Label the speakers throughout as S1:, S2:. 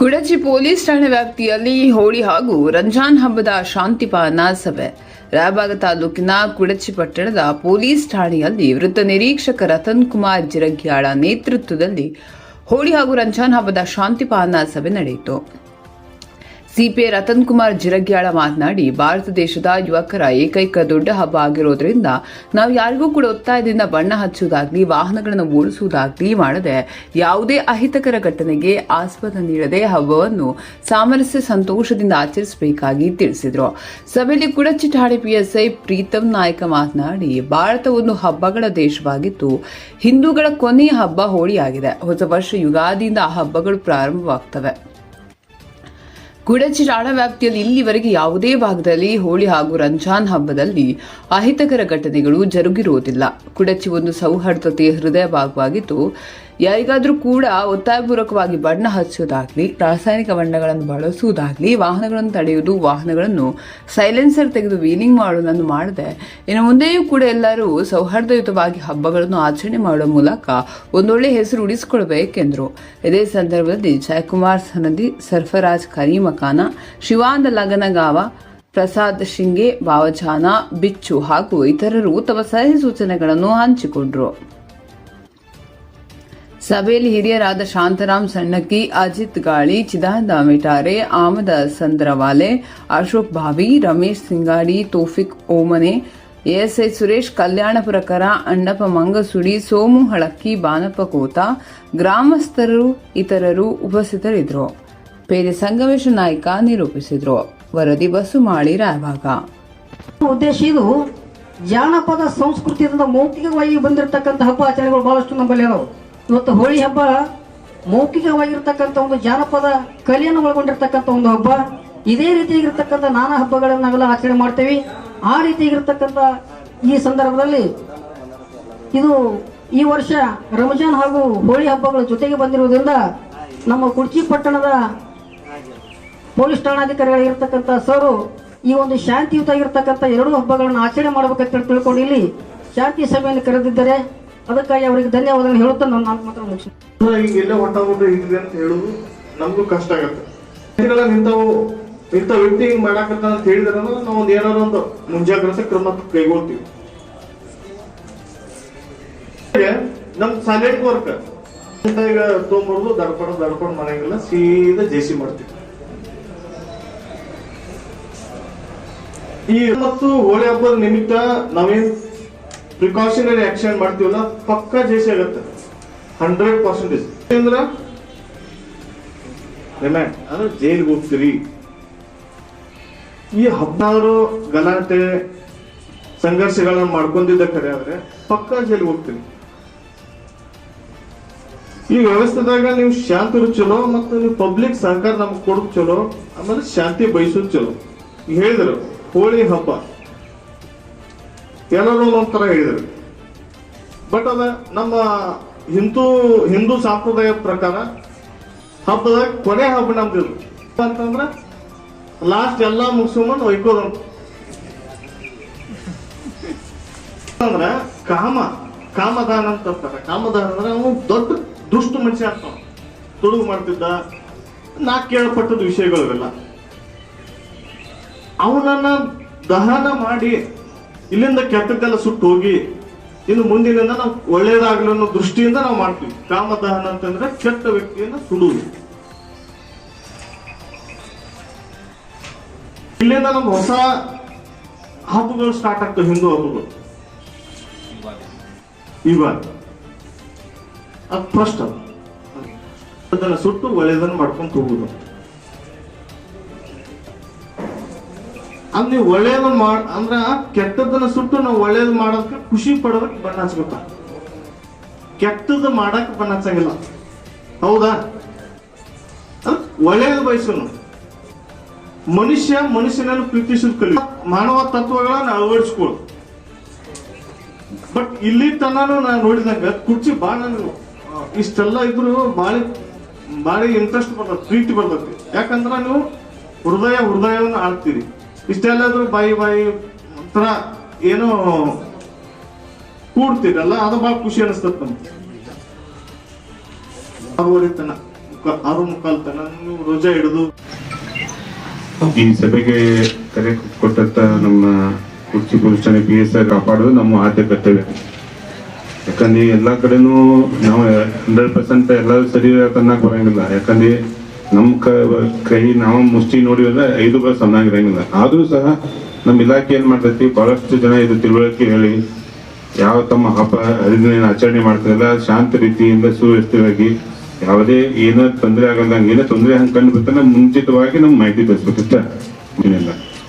S1: Kudachi police ಠಾಣೆ ವ್ಯಾಪ್ತಿಯಲ್ಲಿ ಹೋಳಿ ಹಾಗೂ ರಂಜಾನ್ ಹಬ್ಬದ ಶಾಂತಿ ಪಾಲನಾ ಸಭೆ. ರಾಯಬಾಗ ತಾಲೂಕಿನ ಕುಡಚಿ ಪಟ್ಟಣದ ಪೊಲೀಸ್ ಠಾಣೆಯಲ್ಲಿ ವೃತ್ತ ನಿರೀಕ್ಷಕ ರತನ್ ಕುಮಾರ್ ಜಿರಗ್ಯಾಳ ನೇತೃತ್ವದಲ್ಲಿ ಹೋಳಿ ಹಾಗೂ ರಂಜಾನ್ ಹಬ್ಬದ ಶಾಂತಿ ಪಾಲನಾ ಸಭೆ ನಡೆಯಿತು. ಸಿಪಿಐ ರತನ್ ಕುಮಾರ್ ಜಿರಗ್ಯಾಳ ಮಾತನಾಡಿ, ಭಾರತ ದೇಶದ ಯುವಕರ ಏಕೈಕ ದೊಡ್ಡ ಹಬ್ಬ ಆಗಿರೋದ್ರಿಂದ ನಾವು ಯಾರಿಗೂ ಕೂಡ ಒತ್ತಾಯದಿಂದ ಬಣ್ಣ ಹಚ್ಚುವುದಾಗ್ಲಿ, ವಾಹನಗಳನ್ನು ಓಡಿಸುವುದಾಗ್ಲಿ ಮಾಡದೆ ಯಾವುದೇ ಅಹಿತಕರ ಘಟನೆಗೆ ಆಸ್ಪದ ನೀಡದೆ ಹಬ್ಬವನ್ನು ಸಾಮರಸ್ಯ ಸಂತೋಷದಿಂದ ಆಚರಿಸಬೇಕಾಗಿ ತಿಳಿಸಿದರು. ಸಭೆಯಲ್ಲಿ ಕೂಡ ಚಿಠಾಡಿ ಪಿಎಸ್ಐ ಪ್ರೀತಮ್ ನಾಯಕ ಮಾತನಾಡಿ ಭಾರತ ಒಂದು ಹಬ್ಬಗಳ ದೇಶವಾಗಿದ್ದು, ಹಿಂದೂಗಳ ಕೊನೆಯ ಹಬ್ಬ ಹೋಳಿಯಾಗಿದೆ. ಹೊಸ ವರ್ಷ ಯುಗಾದಿಯಿಂದ ಆ ಹಬ್ಬಗಳು ಪ್ರಾರಂಭವಾಗ್ತವೆ. ಠಾಣಾ ವ್ಯಾಪ್ತಿಯಲ್ಲಿ ಇಲ್ಲಿವರೆಗೆ ಯಾವುದೇ ಭಾಗದಲ್ಲಿ ಹೋಳಿ ಹಾಗೂ ರಂಜಾನ್ ಹಬ್ಬದಲ್ಲಿ ಅಹಿತಕರ ಘಟನೆಗಳು ಜರುಗಿರುವುದಿಲ್ಲ. ಕುಡಚಿ ಒಂದು ಸೌಹಾರ್ದತೆಯ ಹೃದಯ ಭಾಗವಾಗಿದ್ದು ಯಾರಿಗಾದರೂ ಕೂಡ ಒತ್ತಾಯಪೂರ್ವಕವಾಗಿ ಬಣ್ಣ ಹಚ್ಚುವುದಾಗ್ಲಿ, ರಾಸಾಯನಿಕ ಬಣ್ಣಗಳನ್ನು ಬಳಸುವುದಾಗ್ಲಿ, ವಾಹನಗಳನ್ನು ತಡೆಯುವುದು, ವಾಹನಗಳನ್ನು ಸೈಲೆನ್ಸರ್ ತೆಗೆದು ವೀಲಿಂಗ್ ಮಾಡುವುದನ್ನು ಮಾಡದೆ, ಇನ್ನು ಮುಂದೆಯೂ ಕೂಡ ಎಲ್ಲರೂ ಸೌಹಾರ್ದಯುತವಾಗಿ ಹಬ್ಬಗಳನ್ನು ಆಚರಣೆ ಮಾಡುವ ಮೂಲಕ ಒಂದೊಳ್ಳೆ ಹೆಸರು ಉಳಿಸಿಕೊಳ್ಬೇಕೆಂದರು ಇದೇ ಸಂದರ್ಭದಲ್ಲಿ ಜಯಕುಮಾರ್ ಸನದಿ, ಸರ್ಫರಾಜ್ ಕರೀಮಖಾನ, ಶಿವಾನಂದ ಲಗನಗಾವ, ಪ್ರಸಾದ್ ಶಿಂಗೆ, ಭಾವಜಾನ, ಬಿಚ್ಚು ಹಾಗೂ ಇತರರು ತಮ್ಮ ಸಲಹೆ ಸೂಚನೆಗಳನ್ನು ಹಂಚಿಕೊಂಡರು. ಸಭೆಯಲ್ಲಿ ಹಿರಿಯರಾದ ಶಾಂತರಾಮ್ ಸಣ್ಣಕ್ಕಿ, ಅಜಿತ್ ಗಾಳಿ, ಚಿದಾನಂದ ಮಿಟಾರೆ ಆಮದ ಸಂದ್ರವಾಲೆ, ಅಶೋಕ್ ಭಾವಿ, ರಮೇಶ್ ಸಿಂಗಾಡಿ, ತೋಫಿಕ್ ಓಮನೆ, ಎಎಸ್ಐ ಸುರೇಶ್ ಕಲ್ಯಾಣಪುರಕರ ಅಣ್ಣಪ್ಪ ಮಂಗಸುಡಿ, ಸೋಮು ಹಳಕ್ಕಿ, ಬಾನಪ್ಪ ಕೋತ, ಗ್ರಾಮಸ್ಥರು, ಇತರರು ಉಪಸ್ಥಿತರಿದ್ದರು. ಪೇದೆ ಸಂಗಮೇಶ ನಾಯ್ಕ ನಿರೂಪಿಸಿದ್ರು. ವರದಿ ಬಸುಮಾಳಿ ರಾಯಭಾಗ.
S2: ಉದ್ದೇಶ ಇದು, ಜಾನಪದ ಸಂಸ್ಕೃತಿಯಿಂದ ಮೌಖಿಕವಾಗಿ ಬಂದಿರತಕ್ಕಂಥ ಹಬ್ಬ ಆಚರಣೆಗಳು ಬಹಳಷ್ಟು ಅದಾವೆ. ಇವತ್ತು ಹೋಳಿ ಹಬ್ಬ ಮೌಖಿಕವಾಗಿರ್ತಕ್ಕಂಥ ಒಂದು ಜಾನಪದ ಕಲೆಯನ್ನು ಒಳಗೊಂಡಿರ್ತಕ್ಕಂಥ ಒಂದು ಹಬ್ಬ. ಇದೇ ರೀತಿಯಾಗಿರ್ತಕ್ಕಂಥ ನಾನಾ ಹಬ್ಬಗಳನ್ನು ನಾವೆಲ್ಲ ಆಚರಣೆ ಮಾಡ್ತೇವೆ. ಆ ರೀತಿಯಾಗಿರ್ತಕ್ಕಂಥ ಈ ಸಂದರ್ಭದಲ್ಲಿ ಇದು ಈ ವರ್ಷ ರಂಜಾನ್ ಹಾಗೂ ಹೋಳಿ ಹಬ್ಬಗಳ ಜೊತೆಗೆ ಬಂದಿರುವುದರಿಂದ ನಮ್ಮ ಕುಡ್ಚಿ ಪಟ್ಟಣದ ಪೊಲೀಸ್ ಠಾಣಾಧಿಕಾರಿಗಳಾಗಿರ್ತಕ್ಕಂಥ ಸರು ಈ ಒಂದು ಶಾಂತಿಯುತ ಆಗಿರ್ತಕ್ಕಂಥ ಎರಡು ಹಬ್ಬಗಳನ್ನು ಆಚರಣೆ ಮಾಡಬೇಕಂತ ತಿಳ್ಕೊಂಡು ಇಲ್ಲಿ ಶಾಂತಿ ಸಭೆಯನ್ನು ಕರೆದಿದ್ದಾರೆ. ಅದಕ್ಕಾಗಿ ಅವರಿಗೆ ಧನ್ಯವಾದಗಳನ್ನು ಹೇಳುತ್ತಾ ನಾನು ನಾಲ್ಕು ಮಾತ್ರ
S3: ಹಿಂಗೆಲ್ಲ ಹೊಂಟೋಗ್ಬಿಟ್ಟು ಹಿಂಗಿದೆ ಅಂತ ಹೇಳುದು ನಮಗೂ ಕಷ್ಟ ಆಗುತ್ತೆ. ಇಂಥವು ಇಂಥ ವ್ಯಕ್ತಿ ಹಿಂಗ್ ಮಾಡಾಕತ್ತ ಅಂತ ಹೇಳಿದ್ರೆ ನಾವು ಒಂದು ಏನಾರ ಒಂದು ಮುಂಜಾಗ್ರತೆ ಕ್ರಮ ಕೈಗೊಳ್ತೀವಿ. ನಮ್ ಸೈಲೆಂಟ್ ವರ್ಕ್ ಈಗ ತೊಗೊಂಡ್ಬರ್ದು ದಡ್ಕೊಂಡು ದಡ್ಕೊಂಡು ಮಾಡಂಗಿಲ್ಲ ಸೀದಾ ಜೇಸಿ ಮಾಡ್ತೀವಿ. ಈ ಮತ್ತು ಹೋಳಿ ಹಬ್ಬದ ನಿಮಿತ್ತ ನಾವೇನ್ ಪ್ರಿಕಾಷನರಿ ಆಕ್ಷನ್ ಮಾಡ್ತೀವಲ್ಲ ಪಕ್ಕಾ ಜೇಸಿ ಆಗತ್ತೆ ಹಂಡ್ರೆಡ್ ಪರ್ಸೆಂಟೇಜ್ ಅಂದ್ರ? ಅಂದ್ರೆ ಜೈಲ್ಗೆ ಹೋಗ್ತೀರಿ. ಈ ಹದಿನಾರು ಗಲಾಟೆ, ಸಂಘರ್ಷಗಳನ್ನ ಮಾಡ್ಕೊಂಡಿದ್ದ ಖರೆ ಆದ್ರೆ ಪಕ್ಕಾ ಜೈಲ್ಗೆ ಹೋಗ್ತೀರಿ. ಈ ವ್ಯವಸ್ಥೆದಾಗ ನೀವು ಶಾಂತಿ ಚಲೋ ಮತ್ತು ನೀವು ಪಬ್ಲಿಕ್ ಸಹಕಾರ ನಮ್ಗೆ ಕೊಡೋದು ಚಲೋ, ಆಮೇಲೆ ಶಾಂತಿ ಬಯಸೋದು ಚಲೋ. ಹೇಳಿದ್ರು, ಹೋಳಿ ಹಬ್ಬ. ಎಲ್ಲರೂ ಒಂದೊಂದು ಥರ ಹೇಳಿದರು ಬಟ್ ಅದ ನಮ್ಮ ಹಿಂದೂ ಹಿಂದೂ ಸಂಪ್ರದಾಯ ಪ್ರಕಾರ ಹಬ್ಬದ ಕೊನೆ ಹಬ್ಬ ನಮ್ದು ಇದು. ಅಂತಂದ್ರ ಲಾಸ್ಟ್ ಎಲ್ಲಾ ಮುಸ್ಲಿಮನ್ ಒಯ್ಕೋದಂತ ಅಂದ್ರೆ ಕಾಮ, ಕಾಮದಾನ ಅಂತ ಅಂತಾರೆ ಕಾಮದಾನ ಅಂದ್ರೆ ಅವನು ದೊಡ್ಡ ದುಷ್ಟ ಮನುಷ್ಯ ಅವ್ನು. ತುಡುಗು ಮಾಡ್ತಿದ್ದ ನಾ ಕೇಳಪಟ್ಟದ ವಿಷಯಗಳಿವೆಲ್ಲ ಅವನನ್ನ ದಹನ ಮಾಡಿ ಇಲ್ಲಿಂದ ಕೆಟ್ಟದ್ದೆಲ್ಲ ಸುಟ್ಟು ಹೋಗಿ ಇನ್ನು ಮುಂದಿನಿಂದ ನಾವು ಒಳ್ಳೇದಾಗ್ಲಿ ಅನ್ನೋ ದೃಷ್ಟಿಯಿಂದ ನಾವು ಮಾಡ್ತೀವಿ. ಕಾಮದಹನ ಅಂತಂದ್ರೆ ಕೆಟ್ಟ ವ್ಯಕ್ತಿಯನ್ನು ಸುಡುವುದು. ಇಲ್ಲಿಂದ ನಮ್ಗೆ ಹೊಸ ಹಬ್ಬಗಳು ಸ್ಟಾರ್ಟ್ ಆಗ್ತವೆ, ಹಿಂದೂ ಹಬ್ಬಗಳು. ಇವಾಗ. ಅದು ಫಸ್ಟ್ ಅದು ಅದನ್ನ ಸುಟ್ಟು ಒಳ್ಳೇದನ್ನ ಮಾಡ್ಕೊಂಡು ಹೋಗುದು. ಅದ್ ನೀವು ಒಳ್ಳೇದು ಮಾಡ, ಅಂದ್ರ ಕೆಟ್ಟದನ್ನ ಸುಟ್ಟು ನಾವು ಒಳ್ಳೇದು ಮಾಡೋದಕ್ಕೆ ಖುಷಿ ಪಡೋದಕ್ಕೆ ಬಣ್ಣ ಹಚ್ಬೇಕ. ಕೆಟ್ಟದ್ದು ಮಾಡಕ್ ಬಣ್ಣ ಹಚ್ಚಂಗಿಲ್ಲ. ಹೌದಾ? ಒಳ್ಳೇದು ಬಯಸೋನು. ಮನುಷ್ಯ ಮನುಷ್ಯನನ್ನು ಪ್ರೀತಿಸೋದು ಕಲಿ ಮಾನವ ತತ್ವಗಳನ್ನ ಅಳವಡಿಸ್ಕೊಳ. ಬಟ್ ಇಲ್ಲಿ ತನನು ನಾನು ನೋಡಿದಂಗ ಕುರ್ಚಿ ಬಾಳ ನನಗೆ ಇಷ್ಟೆಲ್ಲ ಇದ್ರು ಭಾಳ ಭಾರಿ ಇಂಟ್ರೆಸ್ಟ್ ಬರ್ತದೆ, ಪ್ರೀತಿ ಬರ್ತದೆ. ಯಾಕಂದ್ರ ನೀವು ಹೃದಯ ಹೃದಯವನ್ನು ಆಡ್ತೀರಿ ಇಷ್ಟೆಲ್ಲ ಇದ್ರು ಬಾಯಿ ಬಾಯಿ ಒಂಥರ ಏನೋ ಕೂಡ್ತೀರಲ್ಲ, ಅದು ಭಾಳ ಖುಷಿ ಅನಿಸ್ತದ ನಮ್ಗೆ. ಅರು ಆರು ತನ ನೀವು ರೋಜಾ ಹಿಡಿದು.
S4: ಈ ಸಭೆಗೆ ಕರೆ ಕೊಟ್ಟಂತ ನಮ್ಮ ಕುರ್ಚಿ ಪುರುಷನ ಬಿ ಎಸ್ ಐ ಕಾಪಾಡೋದು ನಮ್ಮ ಆದ್ಯ ಕರ್ತವ್ಯ. ಯಾಕಂದ್ರೆ ಎಲ್ಲಾ ಕಡೆನೂ ನಾವು ಹಂಡ್ರೆಡ್ ಪರ್ಸೆಂಟ್ ಎಲ್ಲರೂ ಸರಿ ಬರಂಗಿಲ್ಲ. ಯಾಕಂದ್ರೆ ನಮ್ಮ ಕ- ಕೈ ನಾವು ಮುಷ್ಟಿ ನೋಡಿದ್ರೆ ಐದು ಬಸ್ ಸಣ್ಣಾಗಿರಂಗಿಲ್ಲ ಆದರೂ ಸಹ ನಮ್ಮ ಇಲಾಖೆ ಏನು ಮಾಡ್ತೈತಿ? ಬಹಳಷ್ಟು ಜನ ಇದು ತಿಳುವಳಿಕೆ ಹೇಳಿ, ಯಾವ ತಮ್ಮ ಹಬ್ಬ ಹರಿದಿನ ಆಚರಣೆ ಮಾಡ್ತಾರಲ್ಲ, ಶಾಂತ ರೀತಿಯಿಂದ ಸುವ್ಯವಸ್ಥಿತವಾಗಿ ಯಾವುದೇ ಏನೋ ತೊಂದರೆ ಆಗಲ್ದಂಗೆ, ಏನೋ ತೊಂದರೆ ಹಂಗೆ ಕಂಡು ಬರ್ತಾನೆ ಮುಂಚಿತವಾಗಿ ನಮ್ಗೆ ಮಾಹಿತಿ ತಿಳಿಸ್ಬೇಕಷ್ಟ ಏನಿಲ್ಲ.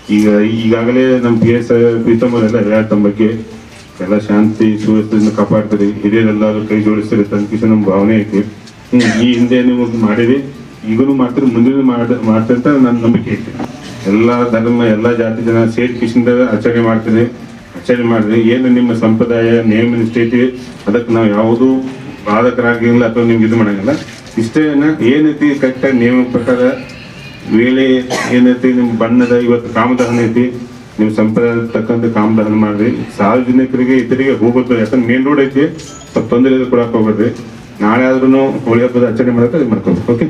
S4: ಈಗ, ಈಗಾಗಲೇ ನಮ್ಮ ಪಿ ಎಸ್ ಪ್ರೀತಮ್ ಅವರೆಲ್ಲ ಹೇಳ್ತ ಬಗ್ಗೆ ಎಲ್ಲ ಶಾಂತಿ ಸುವ್ಯವಸ್ಥೆಯಿಂದ ಕಾಪಾಡ್ತಾರೆ. ಹಿರಿಯರೆಲ್ಲರೂ ಕೈ ಜೋಡಿಸ್ತಾರೆ ತನಕ ನಮ್ಮ ಭಾವನೆ ಐತಿ. ಈ ಹಿಂದೆ ನೀವು ಮಾಡಿರಿ. ಈಗಲೂ ಮಾಡ್ತಾರೆ ಮುಂದಿನ ಮಾಡ ಮಾಡ್ತಾರೆ ಅಂತ ನನ್ನ ನಂಬಿಕೆ ಐತೆ. ಎಲ್ಲ ಧರ್ಮ, ಎಲ್ಲ ಜಾತಿ ಜನ ಸೇರಿ ಕಿಶಿಂದ ಆಚರಣೆ ಮಾಡ್ತಾರೆ ಆಚರಣೆ ಮಾಡಿದ್ರೆ ಏನು ನಿಮ್ಮ ಸಂಪ್ರದಾಯ, ನೇಮ ನಿಷ್ಠೆ ಐತಿ, ಅದಕ್ಕೆ ನಾವು ಯಾವುದೂ ಬಾಧಕರಾಗಿಲ್ಲ, ಅಥವಾ ನಿಮ್ಗೆ ಇದು ಮಾಡಂಗಿಲ್ಲ. ಇಷ್ಟೇ ಏನೈತಿ ಕಟ್ಟ ನಿಯಮ ಪ್ರಕಾರ, ವೇಳೆ ಏನೈತಿ, ನಿಮ್ಮ ಬಣ್ಣದ ಇವತ್ತು ಕಾಮದಹನ ಐತಿ, ನಿಮ್ಮ ಸಂಪ್ರದಾಯ ತಕ್ಕಂತ ಕಾಮದಹನ ಮಾಡ್ರಿ. ಸಾರ್ವಜನಿಕರಿಗೆ, ಇತರಿಗೆ ಹೋಗೋದು, ಯಾಕಂದ್ರೆ ಮೇನ್ ರೋಡ್ ಐತಿ, ಸ್ವಲ್ಪ ತೊಂದರೆ ಕೊಡಕ್ಕೆ ಹೋಗ್ಬೇಡ್ರಿ. ನಾಳೆ ಆದ್ರೂ ಹೋಳಿ ಹಬ್ಬದ ಆಚರಣೆ ಮಾಡೋಕೆ ಇದು ಮಾಡ್ಕೋಬೇಕು. ಓಕೆ